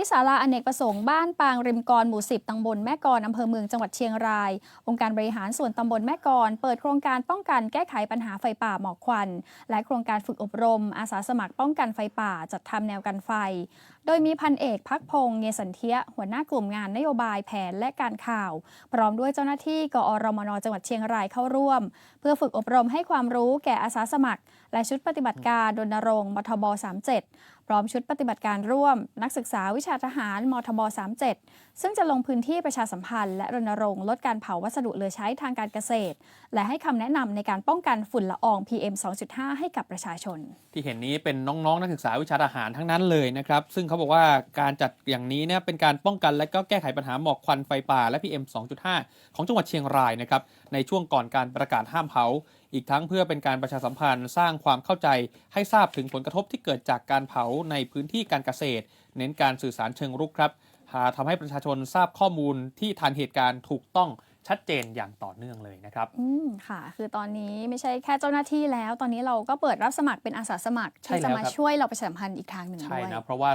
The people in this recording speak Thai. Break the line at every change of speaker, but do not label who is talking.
ที่ศาลาอเนกประสงค์บ้านปางริมกรหมู่10ตำบลแม่กรอำเภอเมืองจังหวัดเชียงราย องค์การบริหารส่วนตำบลแม่กรเปิดโครงการป้องกันแก้ไขปัญหาไฟป่าหมอกควัน และโครงการฝึกอบรม อาสาสมัครป้องกันไฟป่าจัดทำแนวกันไฟ โดยมีพันเอกพักพงษ์เงสันเทียหัวหน้ากลุ่มงานนโยบายแผนและการข่าว พร้อมด้วยเจ้าหน้าที่กอรมนจังหวัดเชียงรายเข้าร่วม เพื่อฝึกอบรมให้ความรู้แก่อาสาสมัคร และชุดปฏิบัติการรณรงค์มทบ 37 พร้อมชุดปฏิบัติการร่วม นักศึกษาวิชาทหารมทบ 37 ซึ่งจะลงพื้นที่ประชาสัมพันธ์และรณรงค์ลดการเผาวัสดุเหลือใช้ทางการเกษตร และให้คำแนะนำในการป้องกันฝุ่นละออง PM 2.5 ให้กับประชาชน
ที่เห็นนี้เป็นน้องๆ นักศึกษาวิชาทหารทั้งนั้นเลยนะครับ ซึ่งเขาบอกว่าการจัดอย่างนี้เนี่ยเป็นการป้องกันและก็แก้ไขปัญหาหมอกควันไฟป่าและ PM 2.5 ของจังหวัดเชียงรายนะครับในช่วงก่อนการประกาศห้ามเผา อีกทั้งเพื่อเป็นการประชาสัมพันธ์ สร้างความเข้าใจให้ทราบถึงผลกระทบที่เกิดจากการเผาในพื้นที่การเกษตร เน้นการสื่อสารเชิงรุกครับหาทำให้ประชาชนทราบข้อมูลที่ทันเหตุการณ์ถูกต้องชัดเจนอย่างต่อเนื่องเลยนะครับ
อืมค่ะ คือตอนนี้ไม่ใช่แค่เจ้าหน้าที่แล้ว ตอนนี้เราก็เปิดรับสมัครเป็นอาสาสมัคร
ใช่
ที่จะ
แล้ว
มา
ครับ
ช่วยเราประชาสัมพันธ์อีกทางหนึ่ง
ใช่
ด้วย
นะ เพราะว่า